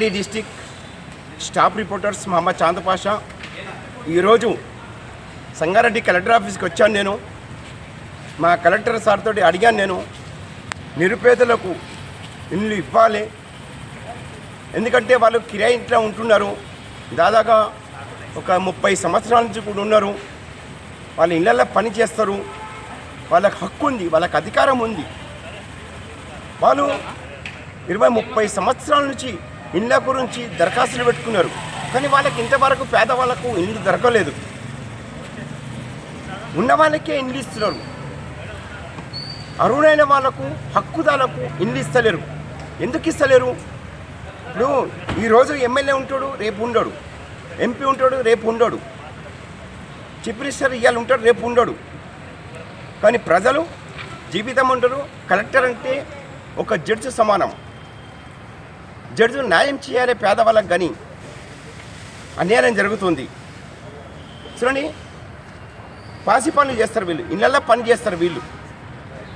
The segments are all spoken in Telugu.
Sangareddy district staff reporters Mohammed Chand Pasha ఈరోజు సంగారెడ్డి కలెక్టర్ ఆఫీస్కి వచ్చాను నేను. మా కలెక్టర్ సార్తో అడిగాను నేను నిరుపేదలకు ఇల్లు ఇవ్వాలి. ఎందుకంటే వాళ్ళు కిరాయి ఇంట్లో ఉంటున్నారు. దాదాగా ఒక ముప్పై సంవత్సరాల నుంచి కూడా ఉన్నారు. వాళ్ళ ఇళ్ళల్లో పని చేస్తారు. వాళ్ళకి హక్కు ఉంది వాళ్ళకి అధికారం ఉంది. వాళ్ళు ఇరవై ముప్పై సంవత్సరాల నుంచి ఇళ్ళ గురించి దరఖాస్తులు పెట్టుకున్నారు. కానీ వాళ్ళకి ఇంతవరకు పేదవాళ్ళకు ఇండ్లు దొరకలేదు. ఉన్న వాళ్ళకే ఇల్లు ఇస్తున్నారు. అరుణైన వాళ్ళకు హక్కుదారులకు ఇండ్లు ఇస్తలేరు. ఎందుకు ఇస్తలేరు? ఇప్పుడు ఈరోజు ఎమ్మెల్యే ఉంటాడు రేపు ఉండడు. ఎంపీ ఉంటాడు రేపు ఉండడు. చీఫ్ మినిస్టర్ ఇవాళ ఉంటాడు రేపు ఉండడు. కానీ ప్రజలు జీవితం ఉంటారు కలెక్టర్ అంటే ఒక జడ్జి సమానం. జడ్జి న్యాయం చేయాలి పేదవాళ్ళకు కానీ అన్యాయం జరుగుతుంది. చూడండి పాసి పనులు చేస్తారు వీళ్ళు ఇళ్ళల్లో పని చేస్తారు వీళ్ళు.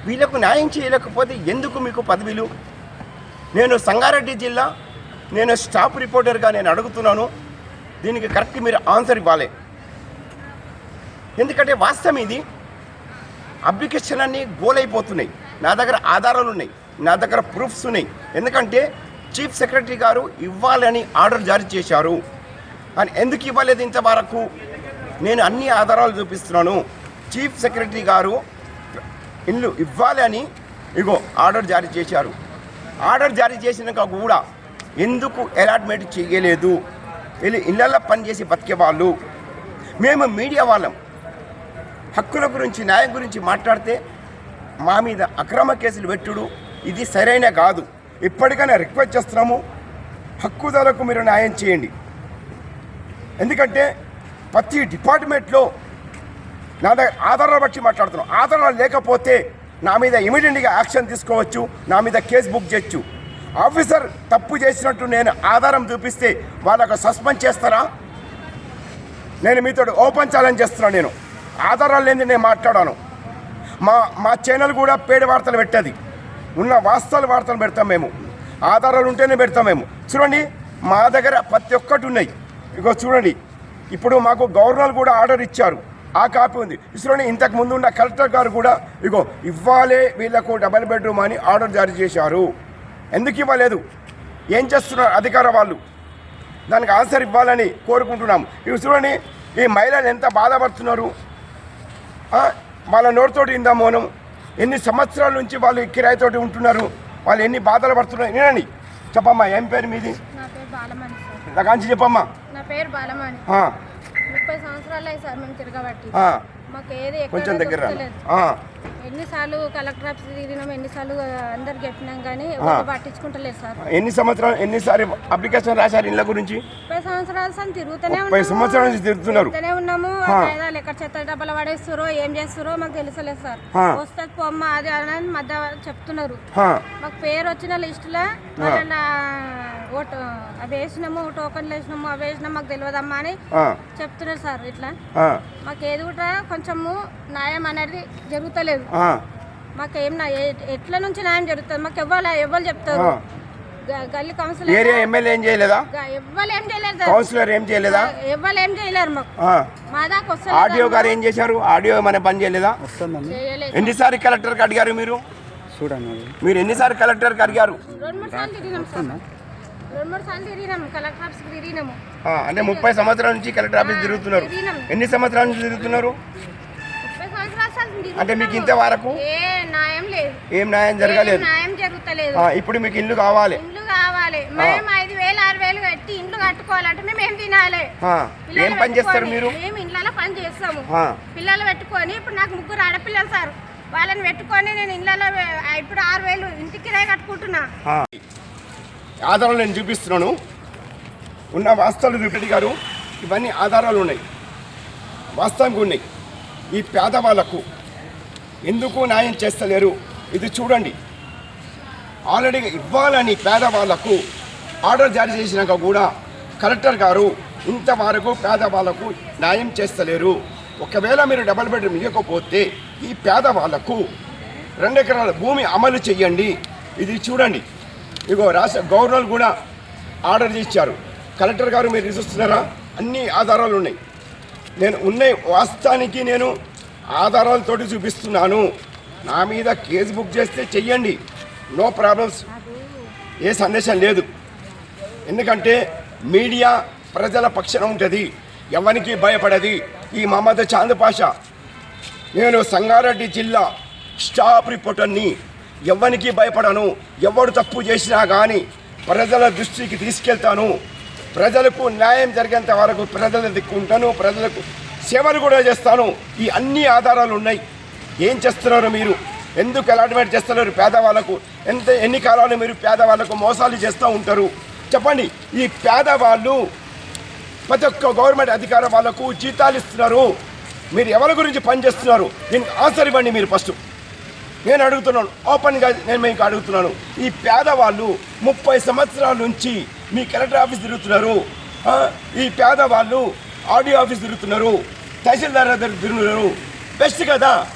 వీళ్ళకు న్యాయం చేయలేకపోతే ఎందుకు మీకు పదవిలు? నేను సంగారెడ్డి జిల్లా నేను స్టాఫ్ రిపోర్టర్గా నేను అడుగుతున్నాను దీనికి కరెక్ట్ మీరు ఆన్సర్ ఇవ్వాలి. ఎందుకంటే వాస్తవం ఇది అప్లికేషన్ అన్నీ గోలైపోతున్నాయి. నా దగ్గర ఆధారాలు ఉన్నాయి నా దగ్గర ప్రూఫ్స్ ఉన్నాయి. ఎందుకంటే చీఫ్ సెక్రటరీ గారు ఇవ్వాలని ఆర్డర్ జారీ చేశారు. అని ఎందుకు ఇవ్వలేదు ఇంతవరకు? నేను అన్ని ఆధారాలు చూపిస్తున్నాను. చీఫ్ సెక్రటరీ గారు ఇల్లు ఇవ్వాలని ఇగో ఆర్డర్ జారీ చేశారు. ఆర్డర్ జారీ చేసినాక కూడా ఎందుకు అలాట్మెంట్ చేయలేదు? వీళ్ళు ఇళ్ళల్లో పనిచేసి బతికే వాళ్ళు. మేము మీడియా వాళ్ళం. హక్కుల గురించి న్యాయం గురించి మాట్లాడితే మా మీద అక్రమ కేసులు పెట్టుడు. ఇది సరైన కాదు. ఇప్పటికైనా రిక్వెస్ట్ చేస్తున్నాము. హక్కుదారులకు మీరు న్యాయం చేయండి. ఎందుకంటే ప్రతి డిపార్ట్మెంట్లో నా దగ్గర ఆధారాలు బట్టి మాట్లాడుతున్నాం. ఆధారాలు లేకపోతే నా మీద ఇమీడియట్గా యాక్షన్ తీసుకోవచ్చు నా మీద కేసు బుక్ చేయొచ్చు. ఆఫీసర్ తప్పు చేసినట్టు నేను ఆధారం చూపిస్తే వాళ్ళకు సస్పెండ్ చేస్తారా? నేను మీతో ఓపెన్ ఛాలెంజ్ చేస్తున్నాను నేను. ఆధారాలు లేని నేను మాట్లాడాను. మా మా ఛానల్ కూడా పేడ వార్తలు పెట్టేది. ఉన్న వాస్తవాలు వార్తలు పెడతాం మేము. ఆధారాలు ఉంటేనే పెడతాం మేము. చూడండి మా దగ్గర ప్రతి ఒక్కటి ఉన్నాయి. ఇగో చూడండి ఇప్పుడు మాకు గవర్నర్ కూడా ఆర్డర్ ఇచ్చారు. ఆ కాపీ ఉంది. చూడండి ఇంతకు ముందు ఉన్న కలెక్టర్ గారు కూడా ఇగో ఇవ్వాలే వీళ్ళకు డబల్ బెడ్రూమ్ అని ఆర్డర్ జారీ చేశారు. ఎందుకు ఇవ్వలేదు? ఏం చేస్తున్నారు అధికార వాళ్ళు? దానికి ఆన్సర్ ఇవ్వాలని కోరుకుంటున్నాము ఇవి చూడండి ఈ మహిళలు ఎంత బాధపడుతున్నారు? వాళ్ళ నోటితోటి ఇందా మౌనం. ఎన్ని సంవత్సరాల నుంచి వాళ్ళు కిరాయితోటి ఉంటున్నారు? వాళ్ళు ఎన్ని బాధలు పడుతున్నారు వినండి. చెప్పమ్మా ఏం పేరు మీది? నా కాంచి చెప్పమ్మా. నా పేరు బాలమణి. ముప్పై సంవత్సరాలు సార్ మేము తిరగబట్టి. కొంచెం దగ్గర ఎన్నిసార్లు కలెక్టర్ ఆఫీస్ తిరిగినాం ఎన్నిసార్లు అందరు చెప్పినాం కానీ పట్టించుకుంటలేదు సార్. ఎన్ని సంవత్సరాలు ఎన్నిసారి అప్లికేషన్ రాశారు ఇళ్ళ గురించి? ముప్పై సంవత్సరాలు సార్ తిరుగుతూనే ముప్పై ఉన్నాము. సంవత్సరాల నుంచి తిరుగుతున్నారు. తిరుగుతూనే ఉన్నాము. ఎక్కడ చెత్త డబ్బలు పడేస్తారో ఏం చేస్తారో మాకు తెలుసలేదు సార్. వస్తుంది పొమ్మ అది అని మధ్య చెప్తున్నారు. మాకు పేరు వచ్చిన లిస్టులో అవి వేసినాము టోకన్లు వేసినాము అవి వేసినాము మాకు తెలియదమ్మా అని చెప్తున్నారు సార్ ఇట్లా. మాకు ఏది కూడా కొంచెము న్యాయం అనేది జరుగుతలేదు. మాకు ఏం ఎట్ల నుంచి న్యాయం జరుగుతుంది? మాకు ఇవ్వాలి ఎవరు చెప్తారు? గల్లీ కౌన్సిలర్ ఏరియా ఎమ్మెల్యే ఏం చేయలేదా? ఎవ్వరు ఏం చేయలేరు సార్. కౌన్సిలర్ ఏం చేయలేదా? ఏం చేయలేరు మాకు. మా దాకా వస్తలేదు ఆడియో గారు ఏం చేశారు? ఆడియో ఏమైనా పని చేయలేదా? చేయలేదు ఎన్నిసార్లు కలెక్టర్కి అడిగారు మీరు? చూడండి. మీరు ఎన్నిసార్లు కలెక్టర్కి అడిగారు? రెండు మూడు సార్లు తిరిగినాము కలెక్టర్ ఆఫీస్కి తిరిగినాము. అంటే ముప్పై సంవత్సరాల నుంచి కలెక్టర్ ఆఫీస్ తిరుగుతున్నారు. తిరిగినాం ఎన్ని సంవత్సరాల నుంచి తిరుగుతున్నారు? ముప్పై సంవత్సరాలు. అంటే మీకు ఇంతవరకు ఏ న్యాయం లేదు. ఏం న్యాయం ఏ జరగలేదు న్యాయం జరుగుతలేదు. ఆ, ఇప్పుడు మీకు ఇల్లు కావాలి. ఇండ్లు కావాలి. మేము ఐదు వేలు ఆరు వేలు కట్టి ఇండ్లు కట్టుకోవాలంటే మేము ఏం తినాలి? ఆ, పిల్లలు ఏం పని చేస్తారు పెట్టుకొని, మీరు? మేము పని చేస్తాము. ఆ, పిల్లలు పెట్టుకొని ఇప్పుడు నాకు ముగ్గురు ఆడపిల్లలు సార్. వాళ్ళని పెట్టుకొని నేను ఇళ్ళలో ఇప్పుడు ఆరు వేలు ఇంటికి కట్టుకుంటున్నా. ఆ. ఆధారాలు నేను చూపిస్తున్నాను. ఉన్న వాస్తవాలు రిపీట్ గారు ఇవన్నీ ఆధారాలు ఉన్నాయి. వాస్తవంగా ఉన్నాయి. ఈ పేదవాళ్ళకు ఎందుకు న్యాయం చేస్తలేరు? ఇది చూడండి. ఆల్రెడీ ఇవ్వాలని పేదవాళ్ళకు ఆర్డర్ జారీ చేసినాక కూడా కలెక్టర్ గారు ఇంతవరకు పేదవాళ్ళకు న్యాయం చేస్తలేరు. ఒకవేళ మీరు డబల్ బెడ్రూమ్ ఇవ్వకపోతే ఈ పేదవాళ్ళకు రెండు ఎకరాల భూమి అమలు చేయండి. ఇది చూడండి. ఇగో రాష్ట్ర గవర్నర్ కూడా ఆర్డర్ ఇచ్చారు కలెక్టర్ గారు మీరు చూస్తున్నారా అన్ని ఆధారాలు ఉన్నాయి. నేను ఉన్నాయి. వాస్తవానికి నేను ఆధారాలతోటి చూపిస్తున్నాను. నా మీద కేసు బుక్ చేస్తే చెయ్యండి. No problems. ఏ సందేశం లేదు. ఎందుకంటే మీడియా ప్రజల పక్షన ఉంటుంది. ఎవరికి భయపడది. ఈ మహమ్మద్ చాంద్ పాషా. నేను సంగారెడ్డి జిల్లా స్టాఫ్ రిపోర్టర్ని ఎవరికి భయపడను. ఎవడు తప్పు చేసినా కానీ ప్రజల దృష్టికి తీసుకెళ్తాను. ప్రజలకు న్యాయం జరిగేంత వరకు ప్రజల దిక్కుంటాను ప్రజలకు సేవలు కూడా చేస్తాను. ఈ అన్ని ఆధారాలు ఉన్నాయి. ఏం చేస్తున్నారు మీరు? ఎందుకు అలాట్మెంట్ చేస్తున్నారు పేదవాళ్ళకు ఎంత ఎన్ని కాలాలు మీరు పేదవాళ్ళకు మోసాలు చేస్తూ ఉంటారు? చెప్పండి. ఈ పేదవాళ్ళు ప్రతి ఒక్క గవర్నమెంట్ అధికార వాళ్ళకు జీతాలు ఇస్తున్నారు. మీరు ఎవరి గురించి పనిచేస్తున్నారు దీనికి ఆన్సర్ ఇవ్వండి మీరు ఫస్ట్. నేను అడుగుతున్నాను. ఓపెన్గా నేను మీకు అడుగుతున్నాను. ఈ పేదవాళ్ళు ముప్పై సంవత్సరాల నుంచి మీ కలెక్టర్ ఆఫీస్ తిరుగుతున్నారు. ఈ పేదవాళ్ళు ఆడియో ఆఫీస్ తిరుగుతున్నారు. తహసీల్దార్ దగ్గర తిరుగుతున్నారు. బెస్ట్ కదా.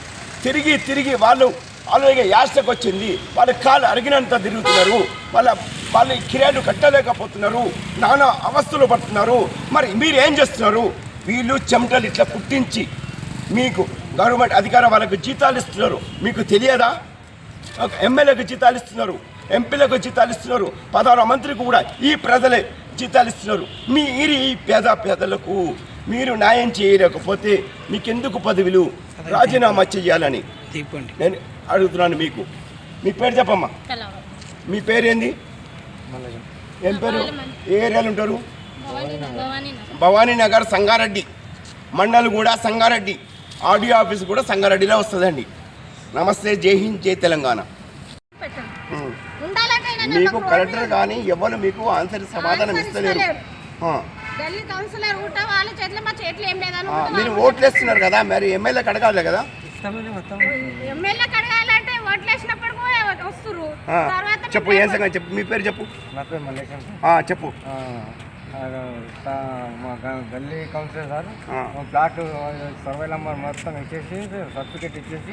తిరిగి తిరిగి వాళ్ళు అలాగే యాస్టకు వచ్చింది. వాళ్ళ కాలు అరిగినంత తిరుగుతున్నారు. వాళ్ళ వాళ్ళ కిరాయిలు కట్టలేకపోతున్నారు. నానా అవస్థలు పడుతున్నారు. మరి మీరు ఏం చేస్తున్నారు? వీళ్ళు చెమటలు ఇట్లా పుట్టించి మీకు గవర్నమెంట్ అధికార వాళ్ళకు జీతాలు ఇస్తున్నారు. మీకు తెలియదా? ఒక ఎమ్మెల్యేకు జీతాలు ఇస్తున్నారు. ఎంపీలకు జీతాలు ఇస్తున్నారు. పదహారు మంత్రికి కూడా ఈ ప్రజలే జీతాలు ఇస్తున్నారు. మీరు ఈ పేద పేదలకు మీరు న్యాయం చేయలేకపోతే మీకెందుకు పదవులు? రాజీనామా చేయాలని నేను అడుగుతున్నాను మీకు. మీ పేరు చెప్పమ్మా. మీ పేరు ఏంది ఏం పేరు? ఏ ఏరియాలో ఉంటారు? భవానీ భవానీ నగర్. భవానీ నగర్ సంగారెడ్డి. మండల్ కూడా సంగారెడ్డి. ఆడియో ఆఫీస్ కూడా సంగారెడ్డిలో వస్తుందండి. నమస్తే జై హింద్ జై తెలంగాణ. మీకు కలెక్టర్ కానీ ఎవరు మీకు ఆన్సర్ సమాధానం ఇస్తలేరు. మీరు ఓట్లు వేస్తున్నారు కదా మరి కదా? ఎమ్మెల్యే కడగాలంటే ఓట్లు వేసినప్పుడు కూడా వస్తురు ఆ. తర్వాత చెప్పు ఏం సంగతి చెప్పు? మీ పేరు చెప్పు? నా పేరు మల్లేశం. ఆ, చెప్పు. మా గల్లీ councillor sir. Plot survey number మొత్తం ఇచ్చేసి సర్టిఫికేట్ ఇచ్చేసి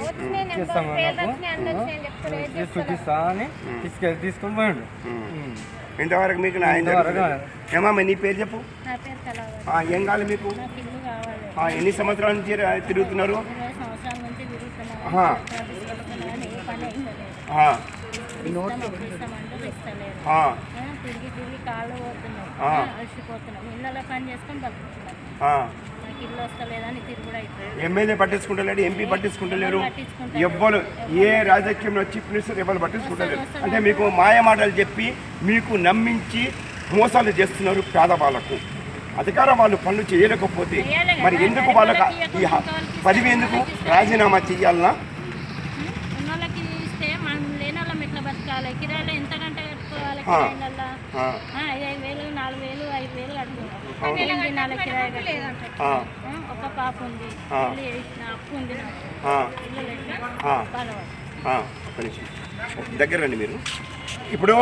ఇస్తాం నాకు చూపిస్తా అని తీసుకెళ్ళి తీసుకొని పోయిండు. ఇంతవరకు మీకు జరుగుతుంది ఏమమ్మా నీ పేరు చెప్పు? నా పేరు కలవరం. ఆ, ఏం కావాలి మీకు? ఎన్ని సంవత్సరాల నుంచి తిరుగుతున్నారు? ఇస్తామంటే ఇస్తలేరు ఆ, ఆ, తిరిగి తిరిగి కాళ్ళు పోతున్నాం ఆ. అలసిపోతున్నాం. ఇళ్ళలో పని చేసుకొని బతుకుతున్నాం. ఆ. నాకు ఇల్లు వస్తలేదని తిరుగుడు అవుతుంది ఎమ్మెల్యే పట్టించుకుంటలేడు ఎంపీ పట్టించుకుంటలేరు. ఎవ్వరు ఏ రాజకీయంలో చీఫ్ మినిస్టర్ ఎవరు పట్టించుకుంటలేరు. అంటే మీకు మాయ మాటలు చెప్పి మీకు నమ్మించి మోసాలు చేస్తున్నారు పేదవాళ్ళకు అధికారం వాళ్ళు పనులు చేయలేకపోతే. మరి ఎందుకు వాళ్ళకి పదవి ఎందుకు? రాజీనామా చేయాలనా ఉన్నోళ్ళకి ఇస్తే మనం లేని వాళ్ళం ఎట్లా బతకాలి కిరాయిలో ఎంత గంట కట్టుకోవాలి. కిరాయిలల్లో ఐదు వేలు నాలుగు వేలు ఐదు వేలు కిరాయి ఆ, ఒక పాప ఉంది. అప్పు ఉంది దగ్గర రండి మీరు. ఇప్పుడు